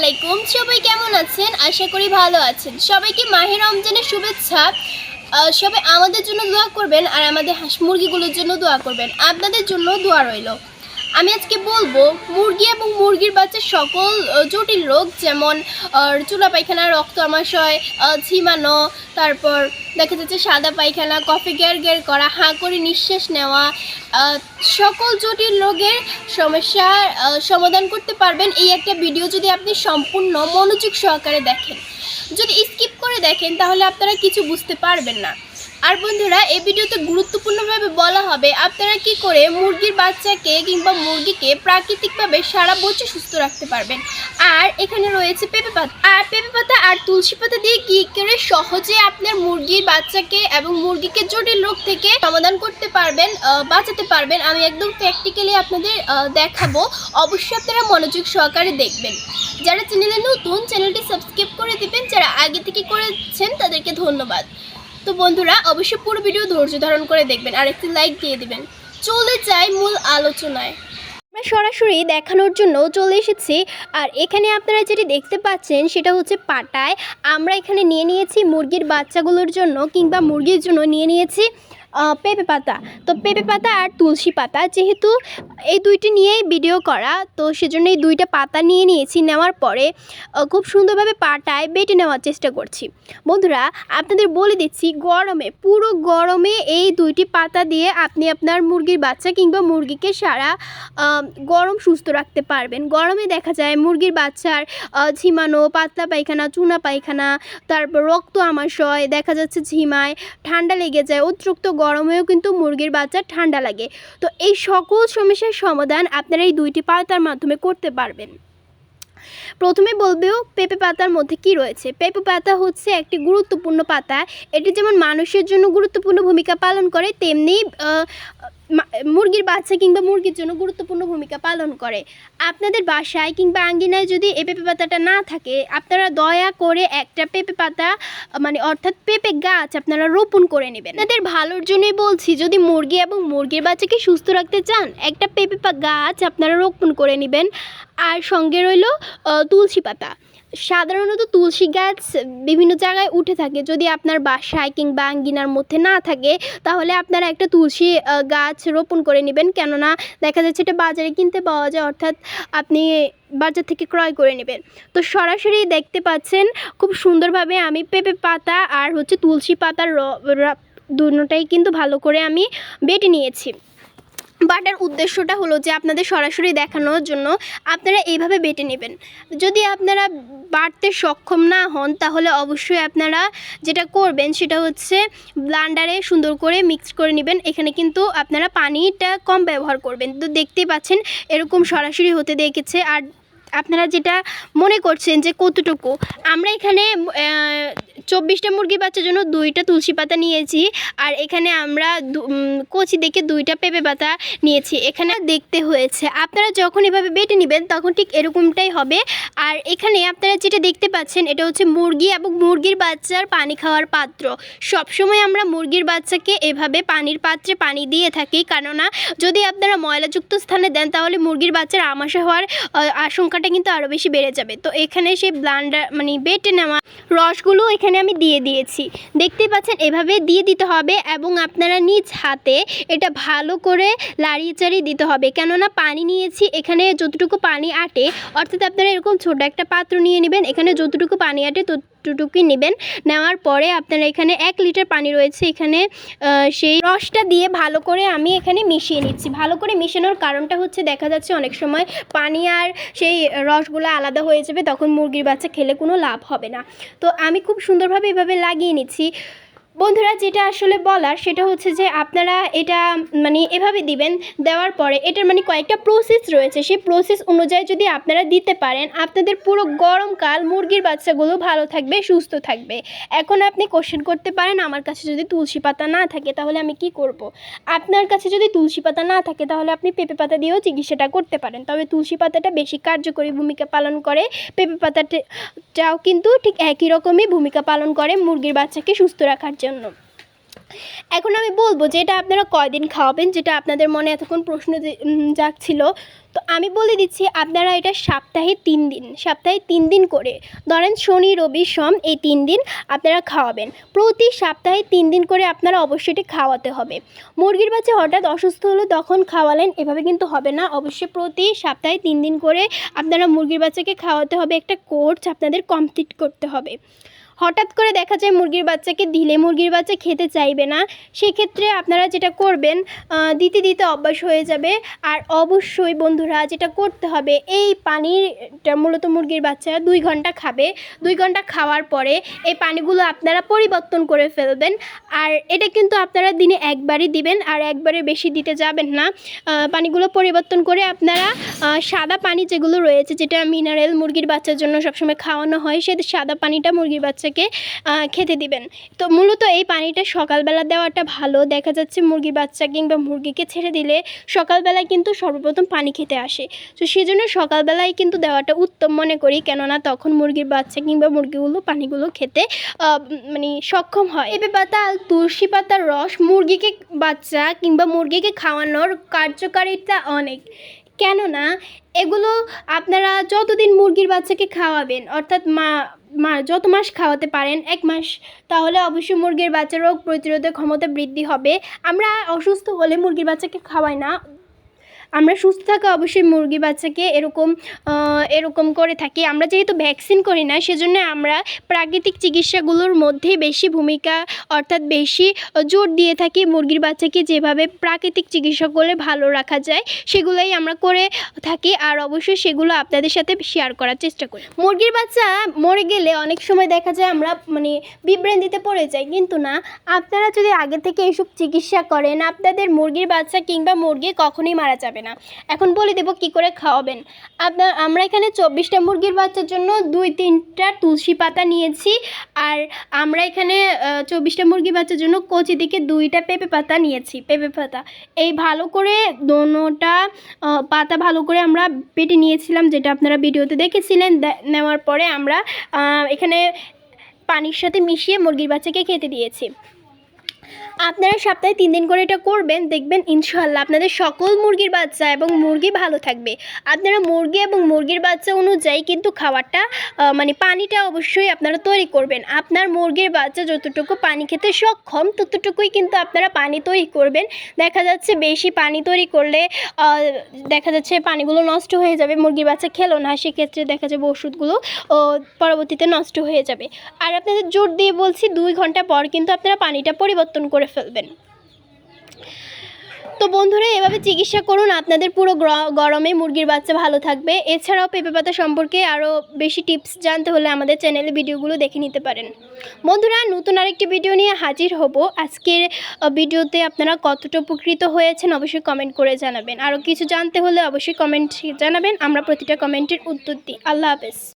আলাইকুম। সবাই কেমন আছেন? আশা করি ভালো আছেন। সবাইকে মাহে রমজানের শুভেচ্ছা। সবাই আমাদের জন্য দোয়া করবেন আর আমাদের হাঁস মুরগিগুলোর জন্য দোয়া করবেন। আপনাদের জন্য দোয়া রইল। আমি আজকে বলব, মুরগি এবং মুরগির বাচ্চার সকল জটিল রোগ যেমন চুলা পায়খানা, রক্ত আমাশয় ঝিমানো, তারপর দেখা যাচ্ছে সাদা পায়খানা, কফি গ্যার গ্যার করা, হাঁ করে নিঃশ্বাস নেওয়া সকল জটিল রোগের সমস্যার সমাধান করতে পারবেন। এই একটা ভিডিও যদি আপনি সম্পূর্ণ মনোযোগ সহকারে দেখেন। যদি স্কিপ করে দেখেন, তাহলে আপনারা কিছু বুঝতে পারবেন না। আর বন্ধুরা, এই ভিডিওতে গুরুত্বপূর্ণভাবে বলা হবে আপনারা কি করে মুরগির বাচ্চাকে কিংবা মুরগিকে প্রাকৃতিকভাবে সারা বছর সুস্থ রাখতে পারবেন? আর এখানে রয়েছে পেঁপে পাতা। আর পেঁপে পাতা আর তুলসী পাতা দিয়ে কি করে সহজে আপনার মুরগির বাচ্চাকে এবং মুরগিকে জটিল রোগ থেকে সমাধান করতে পারবেন বাঁচাতে পারবেন, আমি একদম প্র্যাকটিক্যালি আপনাদের দেখাবো। অবশ্যই আপনারা মনোযোগ সহকারে দেখবেন। যারা চ্যানেলে নতুন, চ্যানেলটি সাবস্ক্রাইব করে দিবেন। যারা আগে থেকে করেছেন, তাদেরকে ধন্যবাদ। তো বন্ধুরা, অবশ্যই পুরো ভিডিও ধৈর্য ধারণ করে দেখবেন আর একটি লাইক দিয়ে দিবেন। চলে যাই মূল আলোচনায়। আমরা সরাসরি দেখানোর জন্য চলে এসেছি, আর এখানে আপনারা যেটি দেখতে পাচ্ছেন সেটা হচ্ছে পাটায়। আমরা এখানে নিয়ে নিয়েছি মুরগির বাচ্চাগুলোর জন্য কিংবা মুরগির জন্য নিয়ে নিয়েছি পেঁপে পাতা। তো পেঁপে পাতা আর তুলসী পাতা যেহেতু এই দুইটি নিয়েই ভিডিও করা, তো সেজন্য এই দুইটা পাতা নিয়ে নিয়েছি। নেওয়ার পরে খুব সুন্দরভাবে পাটায় বেটে নেওয়ার চেষ্টা করছি। বন্ধুরা, আপনাদের বলে দিচ্ছি, গরমে, পুরো গরমে এই দুইটি পাতা দিয়ে আপনি আপনার মুরগির বাচ্চা কিংবা মুরগিকে সারা গরম সুস্থ রাখতে পারবেন। গরমে দেখা যায় মুরগির বাচ্চার ঝিমানো, পাতলা পায়খানা, চুনা পায়খানা, তারপর রক্ত আমাশয়, দেখা যাচ্ছে ঝিমায়, ঠান্ডা লেগে যায়, অতিরিক্ত গরমেও কিন্তু মুরগির বাচ্চা ঠান্ডা লাগে। তো এই সকল সমস্যার সমাধান আপনারা এই দুইটি পাতার মাধ্যমে করতে পারবেন। প্রথমে বলবেও পেঁপে পাতার মধ্যে কি রয়েছে? পেঁপে পাতা হচ্ছে একটি গুরুত্বপূর্ণ পাতা। এটি যেমন মানুষের জন্য গুরুত্বপূর্ণ ভূমিকা পালন করে, তেমনি মুরগির বাচ্চা কিংবা মুরগির জন্য গুরুত্বপূর্ণ ভূমিকা পালন করে। আপনাদের বাসায় কিংবা আঙ্গিনায় যদি এই পেঁপে পাতাটা না থাকে, আপনারা দয়া করে একটা পেঁপে পাতা মানে অর্থাৎ পেঁপে গাছ আপনারা রোপণ করে নেবেন। আপনাদের ভালোর জন্যই বলছি, যদি মুরগি এবং মুরগির বাচ্চাকে সুস্থ রাখতে চান, একটা পেঁপে গাছ আপনারা রোপণ করে নেবেন। আর সঙ্গে রইল তুলসী পাতা। সাধারণত তুলসী গাছ বিভিন্ন জায়গায় উঠে থাকে। যদি আপনার বাসায় কিংবা আঙ্গিনার মধ্যে না থাকে, তাহলে আপনারা একটা তুলসী গাছ রোপণ করে নেবেন। কেননা দেখা যাচ্ছে এটা বাজারে কিনতে পাওয়া যায়, অর্থাৎ আপনি বাজার থেকে ক্রয় করে নেবেন। তো সরাসরি দেখতে পাচ্ছেন, খুব সুন্দরভাবে আমি পেঁপে পাতা আর হচ্ছে তুলসী পাতার দুটোটাই কিন্তু ভালো করে আমি বেটে নিয়েছি। বাটার উদ্দেশ্যটা হলো যে আপনাদের সরাসরি দেখানোর জন্য আপনারা এইভাবে বেটে নেবেন। যদি আপনারা বাটতে সক্ষম না হন, তাহলে অবশ্যই আপনারা যেটা করবেন সেটা হচ্ছে ব্লান্ডারে সুন্দর করে মিক্স করে নেবেন। এখানে কিন্তু আপনারা পানিটা কম ব্যবহার করবেন। তো দেখতেই পাচ্ছেন, এরকম সরাসরি হতে দেখেছে। আর আপনারা যেটা মনে করছেন যে কতটুকু আমরা এখানে চব্বিশটা মুরগি বাচ্চার জন্য দুইটা তুলসী পাতা নিয়েছি আর এখানে আমরা কচি দেখে দুইটা পেঁপে পাতা নিয়েছি। এখানে দেখতে হয়েছে আপনারা যখন এভাবে বেটে নেবেন তখন ঠিক এরকমটাই হবে। আর এখানে আপনারা যেটা দেখতে পাচ্ছেন এটা হচ্ছে মুরগি এবং মুরগির বাচ্চার পানি খাওয়ার পাত্র। সবসময় আমরা মুরগির বাচ্চাকে এভাবে পানির পাত্রে পানি দিয়ে থাকি কেননা যদি আপনারা ময়লাযুক্ত স্থানে দেন তাহলে মুরগির বাচ্চার আমাশা হওয়ার আহ, আশঙ্কাটা কিন্তু আরও বেশি বেড়ে যাবে। তো এখানে সেই ব্লান্ডার মানে বেটে নেওয়া রসগুলো এখানে আমি দিয়ে দিয়েছি। দেখতে পাচ্ছেন, এভাবে দিয়ে দিতে হবে এবং আপনারা নিজ হাতে এটা ভালো করে লাড়িয়ে চাড়িয়ে দিতে হবে। কেননা পানি নিয়েছি, এখানে যতটুকু পানি আটে, অর্থাৎ আপনারা এরকম ছোট একটা পাত্র নিয়ে নেবেন, এখানে যতটুকু পানি আটে ততটুকুই নেবেন। নেওয়ার পরে আপনারা এখানে এক লিটার পানি রয়েছে এখানে সেই রসটা দিয়ে ভালো করে আমি এখানে মিশিয়ে নিচ্ছি। ভালো করে মিশানোর কারণটা হচ্ছে দেখা যাচ্ছে অনেক সময় পানি আর সেই রসগুলো আলাদা হয়ে যাবে, তখন মুরগির বাচ্চা খেলে কোনো লাভ হবে না। তো আমি খুব সুন্দরভাবে এভাবে লাগিয়ে নিচ্ছি। বন্ধুরা, যেটা আসলে বলার সেটা হচ্ছে যে আপনারা এটা মানে এভাবে দিবেন, দেওয়ার পরে এটার মানে কয়েকটা প্রসেস রয়েছে। সেই প্রসেস অনুযায়ী যদি আপনারা দিতে পারেন, আপনাদের পুরো গরমকাল মুরগির বাচ্চাগুলো ভালো থাকবে, সুস্থ থাকবে। এখন আপনি কোশ্চেন করতে পারেন, আমার কাছে যদি তুলসী পাতা না থাকে, তাহলে আমি কি করব। আপনার কাছে যদি তুলসী পাতা না থাকে, তাহলে আপনি পেঁপে পাতা দিয়েও চিকিৎসাটা করতে পারেন। তবে তুলসী পাতাটা বেশি কার্যকরী ভূমিকা পালন করে। পেঁপে পাতাটাও কিন্তু ঠিক একই রকমই ভূমিকা পালন করে মুরগির বাচ্চাকে সুস্থ রাখার জন্য। এখন আমি বলব যে এটা আপনারা কয়দিন খাওয়াবেন, যেটা আপনাদের মনে এতক্ষণ প্রশ্ন জাগছিল। তো আমি বলে দিচ্ছি, আপনারা এটা সপ্তাহে তিন দিন, সপ্তাহে তিন দিন করে, ধরেন শনি, রবি, সোম, এই তিন দিন আপনারা খাওয়াবেন। প্রতি সপ্তাহে তিন দিন করে আপনারা অবশ্যই এটি খাওয়াতে হবে। মুরগির বাচ্চা হঠাৎ অসুস্থ হলে, তখন খাওয়ালেন, এভাবে কিন্তু হবে না। অবশ্যই প্রতি সপ্তাহে তিন দিন করে আপনারা মুরগির বাচ্চাকে খাওয়াতে হবে, একটা কোর্স আপনাদের কমপ্লিট করতে হবে। হঠাৎ করে দেখা যায় মুরগির বাচ্চাকে দিলে মুরগির বাচ্চা খেতে চাইবে না, সেক্ষেত্রে আপনারা যেটা করবেন দিতে দিতে অভ্যাস হয়ে যাবে। আর অবশ্যই বন্ধুরা যেটা করতে হবে, এই পানিটা মূলত মুরগির বাচ্চা দুই ঘণ্টা খাবে। দুই ঘণ্টা খাওয়ার পরে এই পানিগুলো আপনারা পরিবর্তন করে ফেলবেন। আর এটা কিন্তু আপনারা দিনে একবারই দিবেন, আর একবারে বেশি দিতে যাবেন না। পানিগুলো পরিবর্তন করে আপনারা সাদা পানি যেগুলো রয়েছে, যেটা মিনারেল মুরগির বাচ্চার জন্য সবসময় খাওয়ানো হয়, সে সাদা পানিটা মুরগির বাচ্চাকে খেতে দিবেন। তো মূলত এই পানিটা সকালবেলা দেওয়াটা ভালো। দেখা যাচ্ছে মুরগির বাচ্চা কিংবা মুরগিকে ছেড়ে দিলে সকালবেলায় কিন্তু সর্বপ্রথম পানি খেতে আসে। তো সেই জন্য সকালবেলায় কিন্তু দেওয়াটা উত্তম মনে করি। কেননা তখন মুরগির বাচ্চা কিংবা মুরগিগুলো, পানিগুলো খেতে মানে সক্ষম হয়। পেঁপে পাতা, তুলসী পাতার রস মুরগিকে বাচ্চা কিংবা মুরগিকে খাওয়ানোর কার্যকারিতা অনেক। কেননা এগুলো আপনারা যতদিন মুরগির বাচ্চাকে খাওয়াবেন, অর্থাৎ মা মা যত মাস খাওয়াতে পারেন, এক মাস, তাহলে অবশ্যই মুরগির বাচ্চা রোগ প্রতিরোধের ক্ষমতা বৃদ্ধি হবে। আমরা অসুস্থ হলে মুরগির বাচ্চাকে খাওয়াই না। আমরা সুস্থ থাকা অবশ্যই মুরগি বাচ্চাকে এরকম এরকম করে থাকি। আমরা যেহেতু ভ্যাকসিন করি না, সেজন্য আমরা প্রাকৃতিক চিকিৎসাগুলোর মধ্যেই বেশি ভূমিকা, অর্থাৎ বেশি জোর দিয়ে থাকি মুরগির বাচ্চাকে যেভাবে প্রাকৃতিক চিকিৎসা করলে ভালো রাখা যায়, সেগুলোই আমরা করে থাকি। আর অবশ্যই সেগুলো আপনাদের সাথে শেয়ার করার চেষ্টা করি। মুরগির বাচ্চা মরে গেলে অনেক সময় দেখা যায় আমরা মানে বিভ্রান্তিতে পড়ে যাই। কিন্তু না, আপনারা যদি আগে থেকে এইসব চিকিৎসা করেন, আপনাদের মুরগির বাচ্চা কিংবা মুরগি কখনোই মারা যাবে না। এখন বলে দেবো কি করে খাওয়াবেন। আপনার আমরা এখানে চব্বিশটা মুরগির বাচ্চার জন্য দুই, তিনটা তুলসী পাতা নিয়েছি। আর আমরা এখানে চব্বিশটা মুরগি বাচ্চার জন্য কচি দিকে দুইটা পেঁপে পাতা নিয়েছি, পেঁপে পাতা। এই ভালো করে দোনোটা পাতা ভালো করে আমরা পেটে নিয়েছিলাম, যেটা আপনারা ভিডিওতে দেখেছিলেন। নেওয়ার পরে আমরা এখানে পানির সাথে মিশিয়ে মুরগির বাচ্চাকে খেতে দিয়েছি। আপনারা সপ্তাহে তিন দিন করে এটা করবেন, দেখবেন ইনশাল্লাহ আপনাদের সকল মুরগির বাচ্চা এবং মুরগি ভালো থাকবে। আপনারা মুরগি এবং মুরগির বাচ্চা অনুযায়ী কিন্তু খাবারটা মানে পানিটা অবশ্যই আপনারা তৈরি করবেন। আপনার মুরগির বাচ্চা যতটুকু পানি খেতে সক্ষম, ততটুকুই কিন্তু আপনারা পানি তৈরি করবেন। দেখা যাচ্ছে বেশি পানি তৈরি করলে দেখা যাচ্ছে পানিগুলো নষ্ট হয়ে যাবে, মুরগির বাচ্চা খেলো না, সেক্ষেত্রে দেখা যাবে ওষুধগুলো পরবর্তীতে নষ্ট হয়ে যাবে। আর আপনাদের জোর দিয়ে বলছি, দুই ঘণ্টা পর কিন্তু আপনারা পানিটা পরিবর্তন করে ফেলবেন। তো বন্ধুরা, এভাবে চিকিৎসা করুন। আপনাদের পুরো গরমে মুরগির বাচ্চা ভালো থাকবে। এছাড়াও পেঁপে পাতা সম্পর্কে আরও বেশি টিপস জানতে হলে আমাদের চ্যানেলে ভিডিওগুলো দেখে নিতে পারেন। বন্ধুরা, নতুন আরেকটি ভিডিও নিয়ে হাজির হব। আজকের ভিডিওতে আপনারা কতটা উপকৃত হয়েছেন অবশ্যই কমেন্ট করে জানাবেন। আরও কিছু জানতে হলে অবশ্যই কমেন্ট জানাবেন। আমরা প্রতিটা কমেন্টের উত্তর দিই। আল্লাহ হাফেজ।